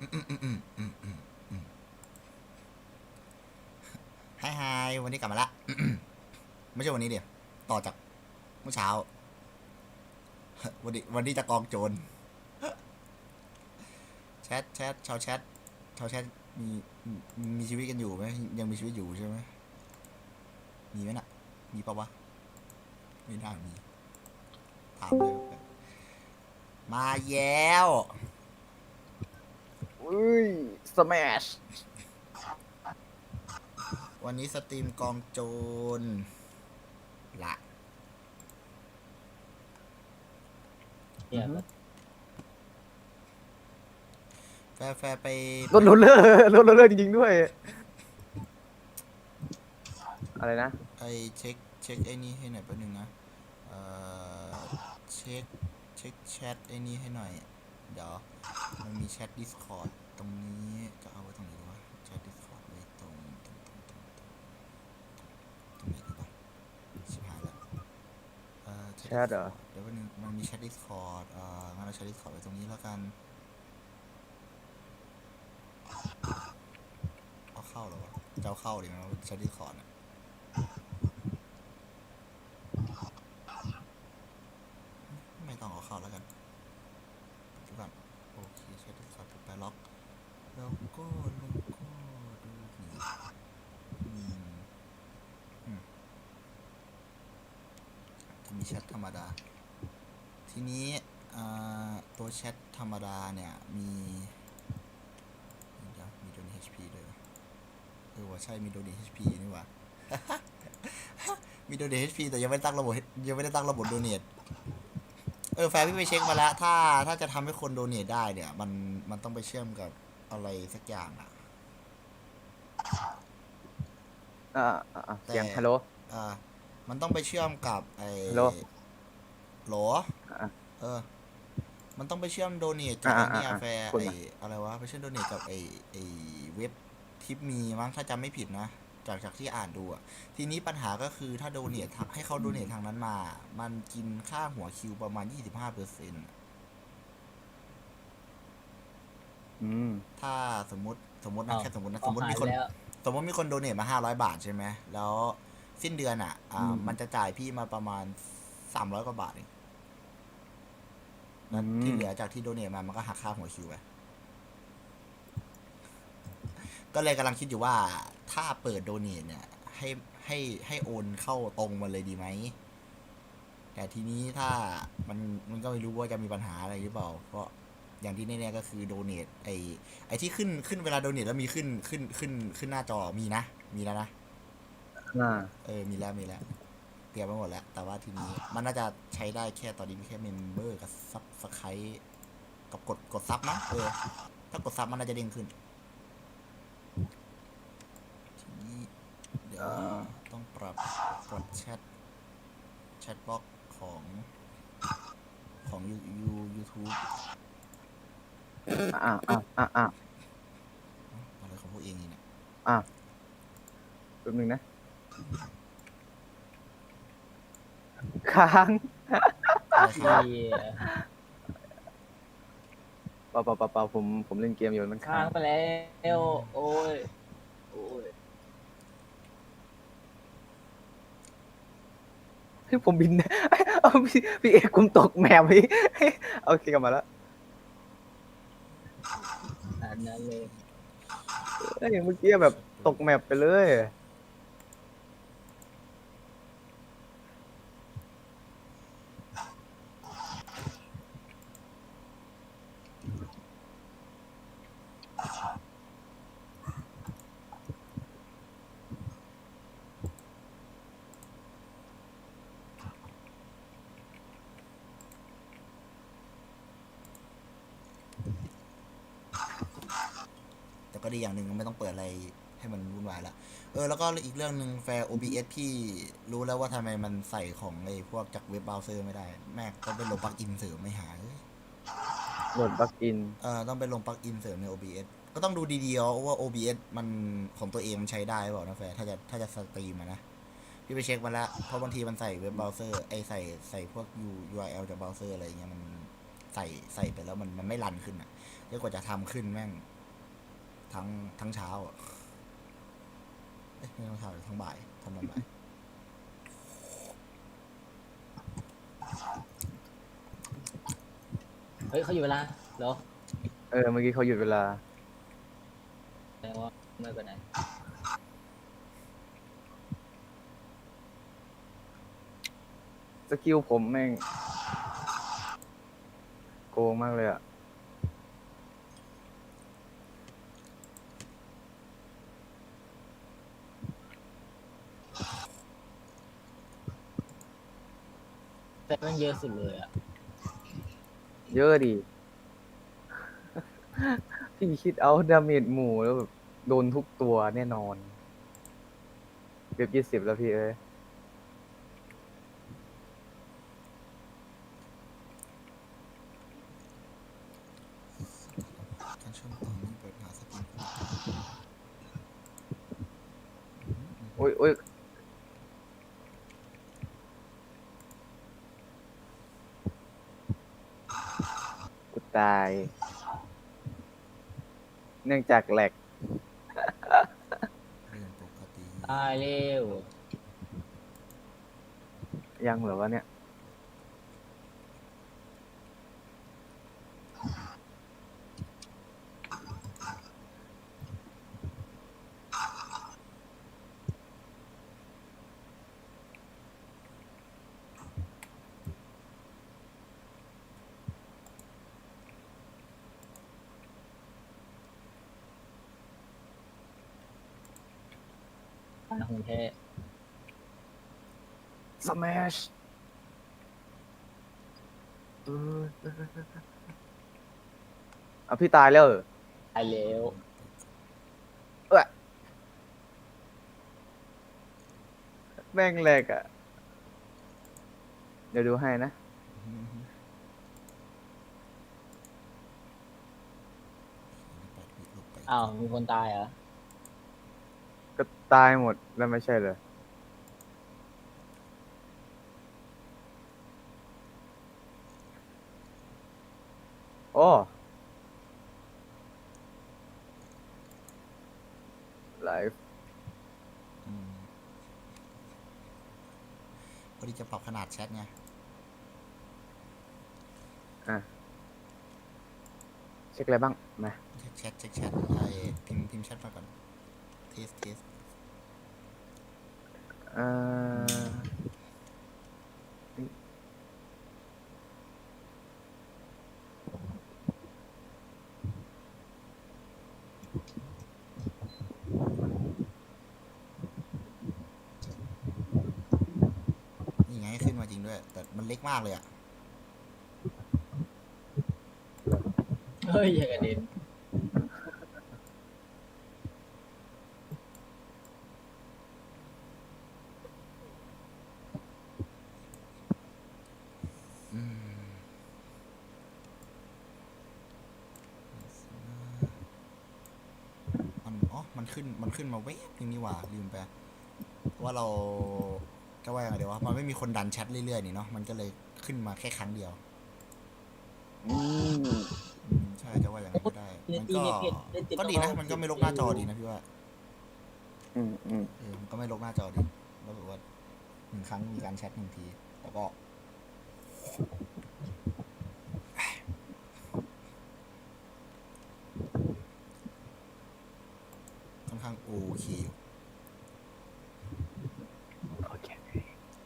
ไฮไฮวันนี้กลับมาละ ไม่ใช่วันนี้เดี๋ยวต่อจากเมื่อเช้า วันนี้วันนี้จะกองโจรแชทแชทชาวแชทชาวแชทมีมีชีวิตกันอยู่ไหมยังมีชีวิตอยู่ใช่ไหมมีไหมน่ะ มีปะวะไม่น่ามีถามเลยมาแย้ว อุ้ยสมัชวันนี้สตรีมกองโจรละเนี่ยแฟร์แฟร์ไปรถโรลเลอร์รถโรลเลอร์จริงๆด้วย อะไรนะไอเช็คเช็คไอ้นี่ให้หน่อยแป๊บนึงนะเอ่อเช็คเช็คแชทไอ้นี่ให้หน่อย เดี๋ยว มันมีแชท Discord ตรงนี้จะเอาไว้ตรงไหนดีวะแชท Discord ไว้ตรงตรงตรงตรงตรงตรงไหนดีวะชิบหายแล้วเอ่อแชทเหรอ Discord เดี๋ยวแป๊บนึงมันมีแชท Discord เอ่องั้นเราแชท Discord ไว้ตรงนี้แล้วกันเอาเข้าเหรอวะจะเอาเข้าดีไหมวะแชท Discord เนี่ย ไม่ต้องเอาเข้าแล้วกันปัจจุบันโอเคใช้ดิสคอร์ดไปล็อก แล้วก็แล้วก็ดูนี่อืมอืมจะมีแชทธรรมดา ทีนี้อ่าตัวแชทธรรมดาเนี่ย มีเดี๋ยวมีโดน HP ด้วยวะเออว่า ใช่มีโดน HP นี่หว่า มีโดน HP แต่ยังไม่ได้ตั้งระบบยังไม่ได้ตั้งระบบโดเนทเออแฟนพี่ไปเช็คมาแล้ว ถ้าถ้าจะทำให้คนโดเนทได้เนี่ย มันมันต้องไปเชื่อมกับอะไรสักอย่างอะ อ่าอ่าอ่าเสียงแต่ ฮัลโหล อ่ามันต้องไปเชื่อมกับไอ้ฮัลโหลโหลอะเออ มันต้องไปเชื่อมโดเนทกับไอ้อะนี่อะแฟร์คุณไอ้มา อะไรวะ ไปเชื่อมโดเนทกับไอ้ไอ้เว็บ ทิปมีมั้งถ้าจำไม่ผิดนะ จากจากที่อ่านดูอะทีนี้ปัญหาก็คือถ้าโดเนทให้เขาโดเนททางนั้นมา มันกินค่าหัวคิวประมาณ25เปอร์เซ็นต์อืมถ้าสมมติสมมตินะอ้าวแค่สมมตินะอสอมกมติหายมีคนแล้วสมมติมีคนโดเนทมาห้าร้อยบาทใช่ไหมแล้วสิ้นเดือนอะ อ่าอืมมันจะจ่ายพี่มาประมาณสามร้อยกว่าบาทเองแล้วอืมที่เหลือจากที่โดเนทมา มันก็หักค่าหัวคิวไป ก็เลยกำลังคิดอยู่ว่าถ้าเปิดโดเนทเนี่ย ให้ให้ให้โอนเข้าตรงมาเลยดีไหม แต่ทีนี้ถ้ามันมันก็ไม่รู้ว่าจะมีปัญหาอะไรหรือเปล่า เพราะอย่างที่แน่ๆก็คือโดเนทไอไอที่ขึ้นขึ้นเวลาโดเนทแล้วมีขึ้นขึ้นขึ้นขึ้นหน้าจอมีนะ มีแล้วนะ อ่า เออ มีแล้วมีแล้ว เตรียมไปหมดแล้ว แต่ว่าทีนี้มันน่าจะใช้ได้แค่ตอนนี้มีแค่เมมเบอร์กับซับสไครกับกดกดซับนะเออ ถ้ากดซับมันน่าจะเด้งขึ้น ทีนี้ เดี๋ยวอ่าต้องปรับปรับแชทแชทบ็อกของของยูยูยูทูบอ่าอ่าอ่าอ่าอะไรของพวกเองนี่เนี่ยแป๊บนึงนะ ค้างอะไรครับที่เปล่าเปล่าเปล่าเปล่าผมผมเล่นเกมอยู่มันค้าค้างงไปแล้ว โอ้ย โอ้ย เฮ้ย ผมบินเอาพี่พี่เอกผมตกแมวพี่โอเคกลับมาแล้วอันนั้นเลยเฮ้ยเมื่อกี้แบบตกแมปไปเลย ก็ดีอย่างหนึ่งไม่ต้องเปิดอะไรให้มันวุ่นวายละเออแล้วก็อีกเรื่องหนึ่งแฟร์ OBS พี่รู้แล้วว่าทำไมมันใส่ของไอ้พวกจากเว็บเบราว์เซอร์ไม่ได้ แม่งต้องไปลงปลั๊กอินเสริมไม่หาเอ้ยโหลดบักอิน เออต้องไปลงปลั๊กอินเสริมใน OBS ก็ต้องดูดีๆเอาว่า OBS มันของตัวเองมันใช้ได้หรือเปล่านะแฟร์ถ้าจะถ้าจะสตรีมอะนะพี่ไปเช็คมาแล้วเพราะบางทีมันใส่เว็บเบราว์เซอร์ไอใส่ใส่พวก U URL จากเบราว์เซอร์อะไรอย่างเงี้ยมันใส่ใส่ไปแล้วมันมันไม่รันขึ้นอะเรียกว่าจะทำขึ้นแม่ง ทั้งทั้งเช้าอะเอ้ยไม่ต้องเช้าทั้งบ่ายทำตอนบ่ายเฮ้ยเขาอยู่เวลาเหรอเออเมื่อกี้เขาหยุดเวลา แปลว่าไม่ไปไหนสกิลผมแม่ง โกงมากเลยอะ แต่มันเยอะสุดเลยอะเยอะดิพี่คิดเอาดาเมจหมู่แล้วแบบโดนทุกตัวแน่นอน เกือบยี่สิบแล้วพี่เอ้ย การเชื่อมต่อนี่เปิดหาสกิล โอ้ยโอ้ยกูตาย เนื่องจากแหลกเรื่องปกติ ตายเร็ว ยังเหรอวะเนี่ย ตายหงแท้สม a s h เออเออเออเออเอาพี่ตายแล้วเหรอตายเร็วแม่งแหลกอะ เดี๋ยวดูให้นะอืมแปดวิลบไปอ้าวมีคนตายเหรอก็ ตายหมดแล้วไม่ใช่เหรอโอ้ไลฟ์อืมพอดีจะปรับขนาดแชทไงอะเช็คอะไรบ้างมาเช็คแชทเช็คแชทไอ้พิมพ์พิมพ์แชทมาก่อนเทสเทส เอ่อนี่ นี่ไงขึ้นมา จริงด้วย แต่มันเล็กมากเลยอะเฮ้ยอย่ากระเด็นอืมมันอ๋อ มันขึ้น มันขึ้นมาเวฟนึงนี่หว่า ลืมไปเพราะว่าเรา จะว่ายังไงเดี๋ยวว่ามันไม่มีคนดันแชทเรื่อยๆนี่เนาะมันก็เลยขึ้นมาแค่ครั้งเดียวอืมอืมใช่จะว่าอย่างนั้นก็ได้เล่นมันตีก็มีเพจเล่นติดก็ดีนะมันก็ไม่ลกหน้าจอดีนะพี่ว่าอืมอืมเออมันก็ไม่ลกหน้าจอดีแล้วแบบว่าหนึ่งครั้งมีการแชทหนึ่งที แล้วก็ ค่อนข้างโอเคอยู่ โอเค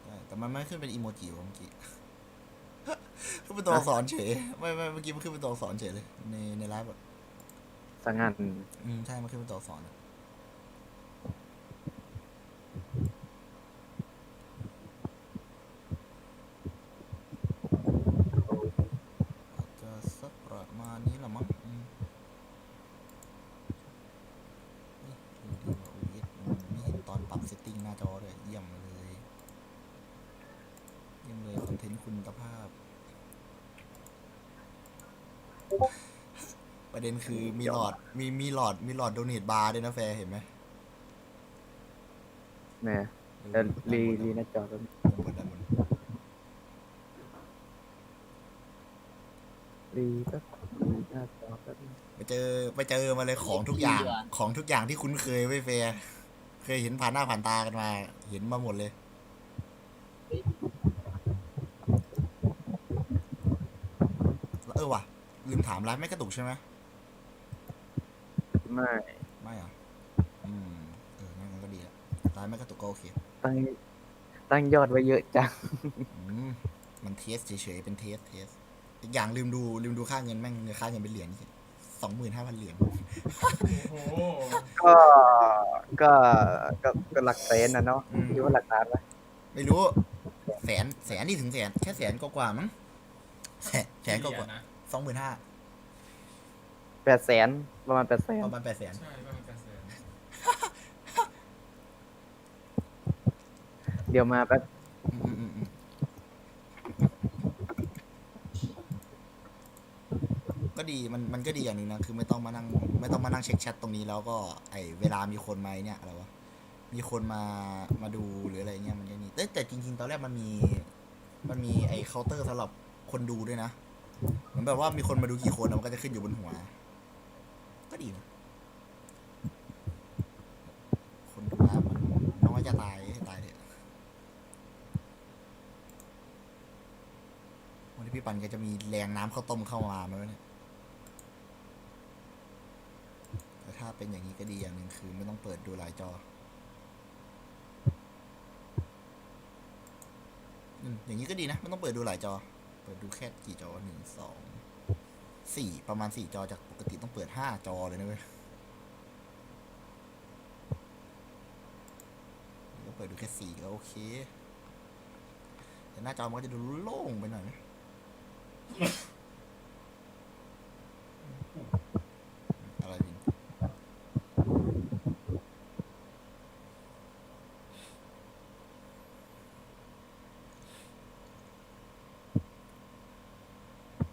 ใช่แต่ มันไม่ขึ้นเป็นอีโมจิว่ะเมื่อกี้ขึ้นเป็นตัวอักษรเฉย ไม่ไม่เมื่อกี้มันขึ้นเป็นตัวอักษรเฉยเลย ในในไลฟ์แบบสังงานอืมใช่ มันขึ้นเป็นตัวอักษรอะอาจจะสักประมาณนี้ละมั้งอืมเฮ้ยดูดีว่า OBS มันไม่เห็นตอนปรับเซตติ้งหน้าจอเลยเยี่ยมเลย เยี่ยมเลย คอนเทนต์คุณภาพ ประเด็นคือมีหลอดมีมีหลอดมีหลอดโดเนทบาร์ด้วยนะแฟร์เห็นไหมแหม่เออแต่รีด้านบนรีหน้าจอก็ด้านบนด้านบนรีก็รีหน้าจอก็ไปเจอไปเจอมาเลยของทุกอย่างของทุกอย่างที่คุ้นเคยไม่เฟยเคยเห็นผ่านหน้าผ่านตากันมา เห็นมาหมดเลย เออว่ะ ลืมถามร้านไม่กระตุกใช่ไหม ไม่ ไม่เหรอ อืม เอองั้นก็ดีละร้านไม่กระตุกก็โอเค ตั้ง ตั้งยอดไว้เยอะจัง อืม มันเทสเฉยๆ เป็นเทสเทส อีกอย่างลืมดูลืมดูค่าเงินแม่งเงินค่าเงินเป็นเหรียญสองหมื่นห้าพันเหรียญ โอ้โหก็ ก็ ก็ก็หลักแสนนะเนาะอืม คิดว่าหลักล้านไหมไม่รู้ แสน แสนนี่ถึงแสน แค่แสนกว่าๆมั้งแสนแสนกเหรียญว่านะสองหมื่นห้า แปดแสนประมาณแปดแสนประมาณแปดแสนใช่ประมาณแปดแสนเดี๋ยวมาแป๊บอืมอืมอืมอืมก็ดีมันมันก็ดีอย่างหนึ่งนะคือไม่ต้องมานั่งไม่ต้องมานั่งเช็คแชทตรงนี้แล้วก็ไอเวลามีคนมาไอ้เนี่ยอะไรวะมีคนมามาดูหรืออะไรเงี้ยมันก็นี่เอ้ยแต่จริง ๆ ตอนแรกมันมี มันมีไอเคาน์เตอร์สำหรับคนดูด้วยนะเหมือนแบบว่ามีคนมาดูกี่คนอะมันก็จะขึ้นอยู่บนหัว ก็ดีนะ คนดูแล้วมันน้อยจะตายให้ตายเถอะวันนี้พี่ปันก็จะมีแรงน้ำข้าวต้มเข้ามาไหมวะเนี่ยแต่ถ้าเป็นอย่างนี้ก็ดีอย่างหนึ่งคือไม่ต้องเปิดดูหลายจออย่างนี้ก็ดีนะ ไม่ต้องเปิดดูหลายจอ เปิดดูแค่กี่จอหนึ่งสอง สี่ประมาณสี่จอจากปกติต้องเปิดห้าจอเลยนะเว้ยก็เปิดดูแค่สี่ก็โอเค แต่หน้าจอมันก็จะดูโล่งไปหน่อยนะอะไรวิน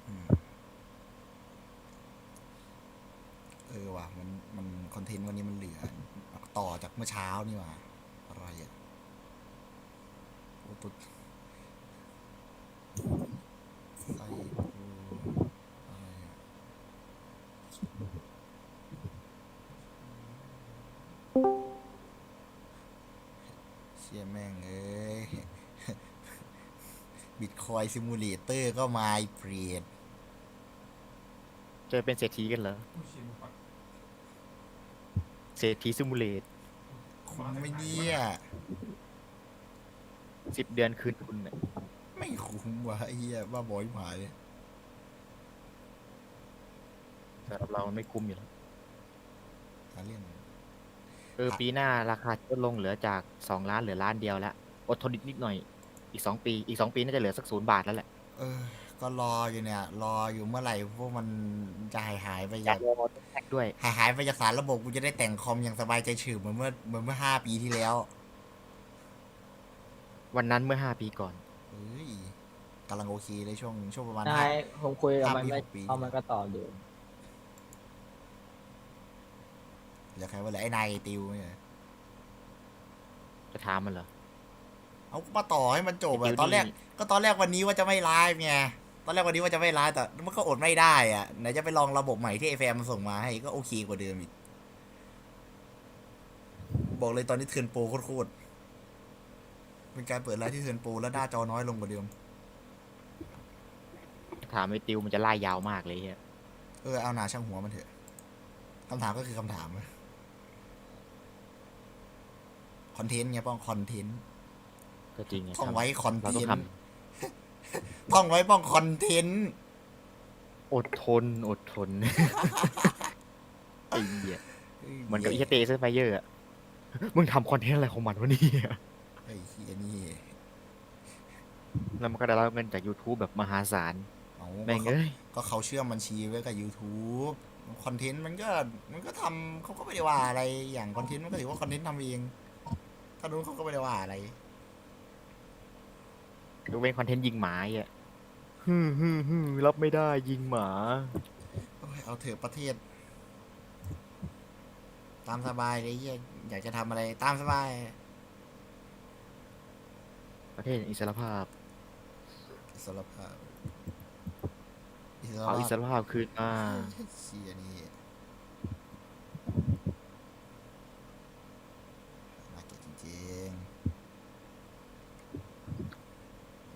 อืมเออว่ะมันมันค อนเทนต์วันนี้มันเหลือ ต่อจากเมื่อเช้านี่ว่ะอะไรอะโอ้ตุ๊ดใส่กูอะไรอะเชี่ยแม่งเอ้ยบิตคอยซิมูเลเตอร์ก็มาไอเปรียดจะเป็นเศรษฐีกันเหรอ ผู้ชิมปัก เศรษฐีซิมูเลตคุ้มไหม่เนี่ยสิบเดือนคืนทุนน่ะไม่คุ้มว่ะไอ้เหี้ยบ้าบอยหมายเลยสำหรับเรามันไม่คุ้มอยู่แล้วหาเรื่องเออปีหน้าราคาจะลดลงเหลือจากสองล้านเหลือล้านเดียวแล้วอดทนอีกนิดหน่อย อีกสองปี อีกสองปีน่าจะเหลือสักศูนย์บาทแล้วแหละ เออ ก็รออยู่เนี่ย รออยู่เมื่อไหร่พวกมันจะหายหายไปอจายากกรอแท็กด้วย หายหายไปจากสารระบบกูจะได้แต่งคอมอย่างสบายใจฉืบเหมือนเมื่อเหมือนเมื่อห้าปีที่แล้ววันนั้นเมื่อห้าปีก่อน เอ้ยกำลังโอเคเลยช่วงช่วงประมาณ ใช่ห้าผมคุยกับมันห้าปีไม่หกปี เอามันก็ต่ออยู่เหลือใครว่าเหลือไอ้นายไอ้ติวเนี่ยจะถามมันเหรอ เอามาต่อให้มันจบไอ้อะติวตอนแรกนี่ ก็ตอนแรกวันนี้ว่าจะไม่ไลฟ์ไง ตอนแรกวันนี้ว่าจะไม่ไลฟ์แต่มันก็อดไม่ได้อะไหนจะไปลองระบบใหม่ที่ไอแฟมมันส่งมาให้ก็โอเคกว่าเดิมอีก บอกเลยตอนนี้เทิร์นโปรโคตรๆเป็นการเปิดไลฟ์ที่เทิร์นโปรแล้วหน้าจอน้อยลงกว่าเดิม ถามไอ้ติวมันจะไล่ยาวมากเลยเฮียเออเอาหนาช่างหัวมันเถอะคำถามก็คือคำถามอะคอนเทนต์ไงป้องคอนเทนต์ก็จริงไงท่องไว้คอนเทเราต้องนทต์ ท่องไว้ป้องคอนเทนต์ำอดทน อดทนไอ้เหี้ยเหมือนกับอีเตเซอร์ไฟเยอร์อะมึงทำคอนเทนต์อะไรของมันวะเนี่ย ไอ้เฮียนี่แล้วมันก็ได้รับเงินจาก YouTube แบบมหาศาล เอาแม่งก็เขาเอ้ย ก็เขาเชื่อมบัญชีไว้กับ YouTube คอนเทนต์มันก็มันก็ทำเขาก็ไม่ได้ว่าอะไรอย่างคอนเทนต์มันก็ถือว่าคอนเทนต์ทำเองถ้ารู้นเขาก็ไม่ได้ว่าอะไร ยกเว้นคอนเทนต์ยิงหมาไอะฮึมฮึมฮึมรับไม่ได้ยิงหมา โอ้ยเอาเถอะประเทศ ตามสบายเลยเฮียอยากจะทำอะไรตามสบาย ประเทศอิสรภาพอิสรภาพอิสคือเอาอิสรภาพคืนมาเชียนี่น่าเกลียดจริง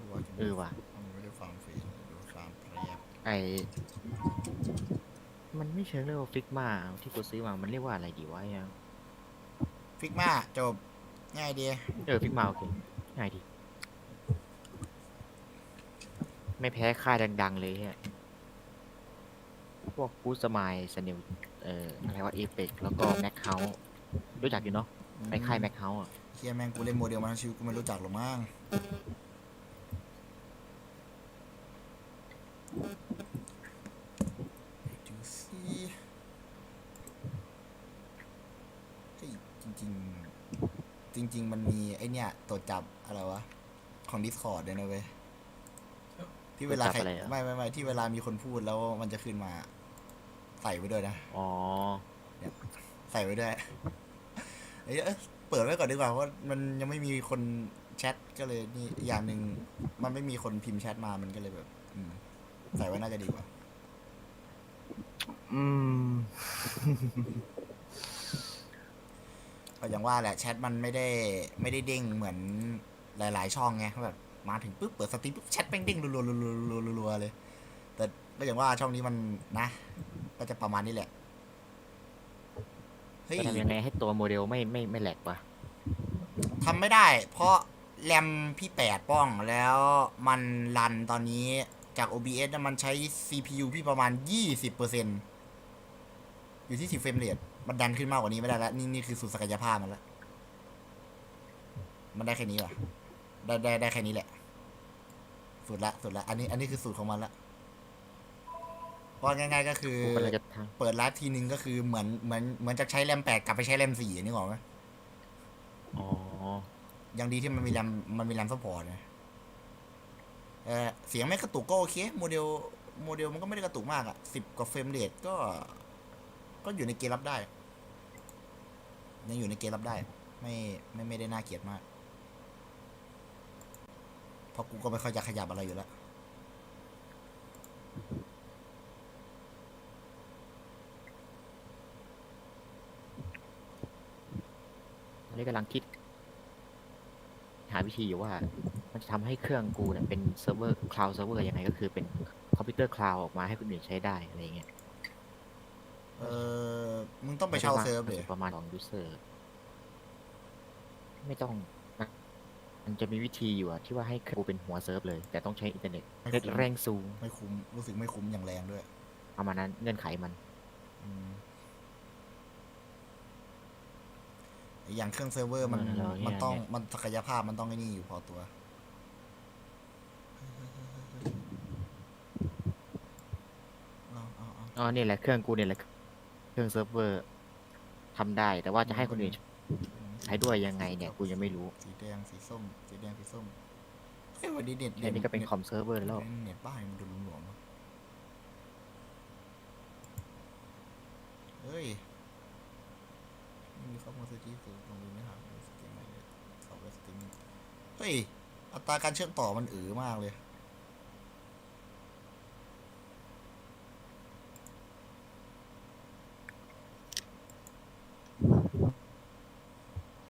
ๆว่าจะ เออว่ะมันไม่ได้ฟังฟรีเลยดูฟาร์มแพรบไอ มันไม่เชิงเรียกว่าฟิกมาที่กูซื้อมา มันเรียกว่าอะไรดีวะยังฟิกมาจบ ง่ายดี เออฟิกมาโอเค ง่ายดี ไม่แพ้ค่ายดัง ๆ เลยฮะพวกกูสมายสเนลเอ่ออะไรว่าเอเปกแล้วก็แม็กเฮารู้จักอยู่เนาะในค่ายแม็กเฮาอะ เฮียแม่งกูเล่นโมเดลมาทั้งชีวิตกูไม่รู้จักหรอกมั้งดูสิเฮ้ยจริง ๆ จริง ๆ มันมีไอเนี่ยตรว จจับอะไรวะ ของ Discord ด้วยนะเว้ย ที่เวลาใครตรวจจับอะไรอะ ไม่ไม่ไม่ที่เวลามีคนพูดแล้วมันจะขึ้นมา ใส่ไว้ด้วยนะ อ๋อ ใส่ไว้ด้วยเอ้ยเอ้ยเปิดไว้ก่อนดีกว่าเพราะมันยังไม่มีคนแชทก็เลยนี่อีกอย่างหนึ่งมันไม่มีคนพิมพ์แชทมามันก็เลยแบบ อืม ใส่ไว้น่าจะดีกว่า อืม ก็อย่างว่าแหละแชทมันไม่ได้ไม่ได้เด้งเหมือนหลาย ๆ ช่องไงแบบมาถึงปุ๊บเปิดสตรีมปุ๊บแชทแม่งเด้งรัวๆรัวๆรัวๆเลย แต่ก็อย่างว่าช่องนี้มันนะ ก็จะประมาณนี้แหละเฮ้ยจะทำยังไงให้ตัวโมเดลไม่ไม่ไม่แหลกวะทำไม่ได้ เพราะแรมพี่แปดป้องแล้วมันรันตอนนี้จาก OBS น่ะมันใช้ CPU พี่ประมาณ 20%อยู่ที่10เฟรมเรท มันดันขึ้นมากกว่านี้ไม่ได้แล้ว นี่นี่คือสุดศักยภาพมันแล้ว มันได้แค่นี้ว่ะได้ได้ได้แค่นี้แหละ สุดละสุดละ อันนี้ อันนี้คือสูตรของมันละเพราะง่าย ๆ ก็คือกูก็เลยจะทเปิดไลฟ์ทีนึงก็คือเหมือนเหมือนเหมือนจะใช้แรมแปดกลับไปใช้แรมสี่นี่หรอกไหมำอ๋อ ยังดีที่มันมีแรมมันมีแรมซัพพอร์ตนะเออเสียงไม่กระตุกก็โอเค โมเดล โมเดลมันก็ไม่ได้กระตุกมากอะสิบกว่าเฟรมเรทก็ ก็อยู่ในเกณฑ์รับได้ ยังอยู่ในเกณฑ์รับได้ ไม่ไม่ไม่ได้น่าเกลียดมาก เพราะกูก็ไม่ค่อยจะขยับอะไรอยู่แล้วตอนนี้กำลังคิด หาวิธีอยู่ว่า มันจะทำให้เครื่องกูเนี่ยเป็นเซิร์ฟเวอร์คลาวด์เซิร์ฟเวอร์ยังไงก็คือเป็นคอมพิวเตอร์คลาวด์ออกมาให้คนอื่นใช้ได้อะไรเงี้ย เออมึงต้องไปเช่าเซิร์ฟเลยประมาณสองยูเซอร์ ไม่ต้องนะมันจะมีวิธีอยู่อะที่ว่าให้กูเป็นหัวเซิร์ฟเลย แต่ต้องใช้อินเทอร์เน็ตไม่เน็ตคุ้มแรงสูง ไม่คุ้ม รู้สึกไม่คุ้มอย่างแรงด้วยประมาณนั้นเงื่อนไขมันอืมอย่างเครื่องเซิร์ฟเวอร์มันเออเราเนี่ยมันต้องเนี่ยมันศักยภาพมันต้องไอ้นี่อยู่พอตัวเอาเอาเอาอ๋อนี่แหละเครื่องกูเนี่ยแหละ เครื่องเซิร์ฟเวอร์ทำได้ แต่ว่าจะให้คนอื่นใช้ด้วยยังไงเนี่ยกูยังไม่รู้ สีแดงสีส้ม สีแดงสีส้มเฮ้ยวันนี้เน็ตแค่นี้ก็เป็นคอมเซิร์ฟเวอร์แล้ว เน็ตบ้านมันดูหลวมๆวะเฮ้ยไม่มีข้อมูลสถิติสูงลงดูไม่หาสตรีมใหม่เลยสอบเว็บสตรีมมิ่งเฮ้ย อัตราการเชื่อมต่อมันเอ๋อมากเลย